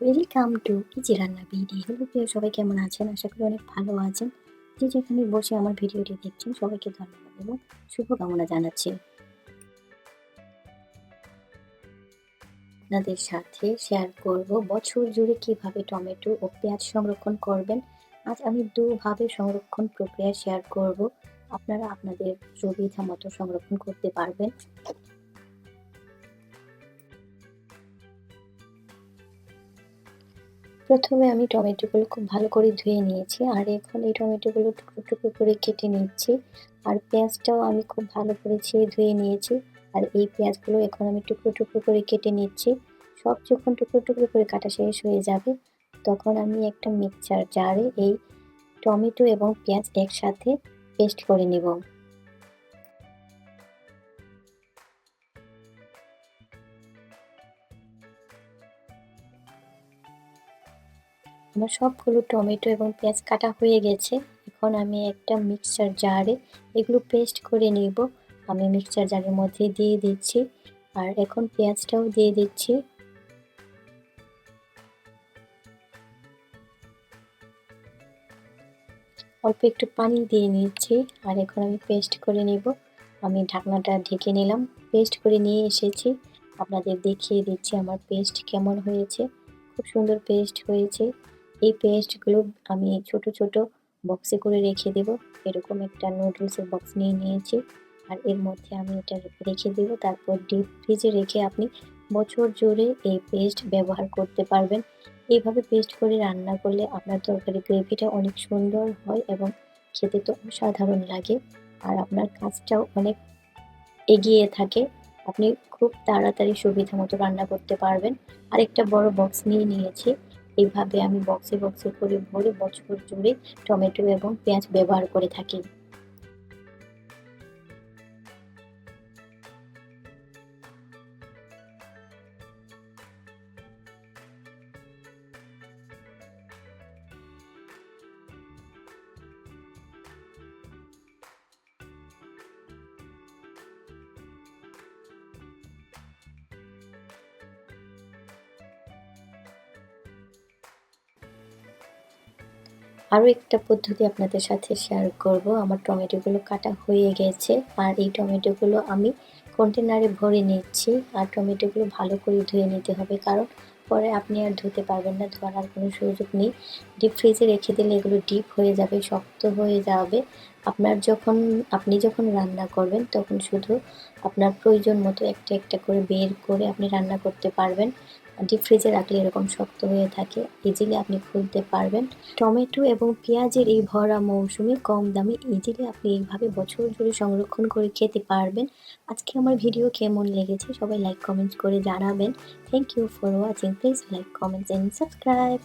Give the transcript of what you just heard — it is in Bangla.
ওয়েলকাম টু ইজি রান্না ভিডিও হ্যালো প্রিয়, সবাই কেমন আছেন? আশা করি অনেক ভালো আছেন। যে যেখানে বসে আমার ভিডিওটি দেখছেন, সবাইকে ধন্যবাদ এবং শুভকামনা জানাচ্ছি। আপনাদের সাথে শেয়ার করব বছর জুড়ে কীভাবে টমেটো ও পেঁয়াজ সংরক্ষণ করবেন। আজ আমি দুভাবে সংরক্ষণ প্রক্রিয়া শেয়ার করব। আপনারা আপনাদের সুবিধা মতো সংরক্ষণ করতে পারবেন। প্রথমে আমি টমেটোগুলো খুব ভালো করে ধুয়ে নিয়েছি, আর এখন এই টমেটোগুলো টুকরো টুকরো করে কেটে নিচ্ছি। আর পেঁয়াজটাও আমি খুব ভালো করে ছেড়ে ধুয়ে নিয়েছি, আর এই পেঁয়াজগুলো এখন আমি টুকরো টুকরো করে কেটে নিচ্ছি। সব যখন টুকরো টুকরো করে কাটা শেষ হয়ে যাবে, তখন আমি একটা মিক্সচার জারে এই টমেটো এবং পেঁয়াজ একসাথে পেস্ট করে নেব। আমার সবগুলো টমেটো এবং পেঁয়াজ কাটা হয়ে গেছে। এখন আমি একটা মিক্সচার জারে এগুলো পেস্ট করে নিব। আমি মিক্সচার জারের মধ্যে দিয়ে দিচ্ছি। আর এখন পেঁয়াজটাও দিয়ে দিচ্ছি। অল্প একটু পানি দিয়ে নিচ্ছি। আর এখন আমি পেস্ট করে নিব। আমি ঢাকনাটা ঢেকে নিলাম। পেস্ট করে নিয়ে এসেছি। আপনাদের দেখিয়ে দিচ্ছি আমার পেস্ট কেমন হয়েছে। খুব সুন্দর পেস্ট হয়েছে। এই পেস্টগুলো আমি ছোট ছোট বক্সে করে রেখে দেব। এরকম একটা নুডলসের বক্স নিয়ে নিয়েছি। আর এর মধ্যে আমি এটা রেখে দেব। তারপর ডিপ ফ্রিজে রেখে আপনি বছর জুড়ে এই পেস্ট ব্যবহার করতে পারবেন। এইভাবে পেস্ট করে রান্না করলে আপনার তরকারি গ্রেভিটা অনেক সুন্দর হয় এবং খেতে তো অসাধারণ লাগে। আর আপনার কাজটাও অনেক এগিয়ে থাকে। আপনি খুব তাড়াতাড়ি সুবিধা মতো রান্না করতে পারবেন। আরেকটা বড় বক্স নিয়ে নিয়েছি। এইভাবে আমি বক্সে বক্সে করে ভরে বছর জুড়ে টমেটো এবং পেঁয়াজ ব্যবহার করে থাকি। আরও একটা পদ্ধতি আপনাদের সাথে শেয়ার করব। আমার টমেটোগুলো কাটা হয়ে গেছে। আর এই টমেটোগুলো আমি কন্টেনারে ভরে নিচ্ছি। আর টমেটোগুলো ভালো করে ধুয়ে নিতে হবে। কারণ পরে আপনি আর ধুতে পারবেন না। ধোয়ার আর কোনো সুযোগ নেই। ডিপ ফ্রিজে রেখে দিলে এগুলো ডিপ হয়ে যাবে, শক্ত হয়ে যাবে। আপনার যখন, আপনি যখন রান্না করবেন, তখন শুধু আপনার প্রয়োজন মতো একটা একটা করে বের করে আপনি রান্না করতে পারবেন। ডিপ ফ্রিজে রাখলে এরকম শক্ত হয়ে থাকে। ইজিলি আপনি খুলতে পারবেন। টমেটো এবং পেঁয়াজের এই ভরা মৌসুমে কম দামে ইজিলি আপনি এইভাবে বছর জুড়ে সংরক্ষণ করে খেতে পারবেন। আজকে আমার ভিডিও কেমন লেগেছে সবাই লাইক কমেন্টস করে জানাবেন। Thank you for watching please like comments and subscribe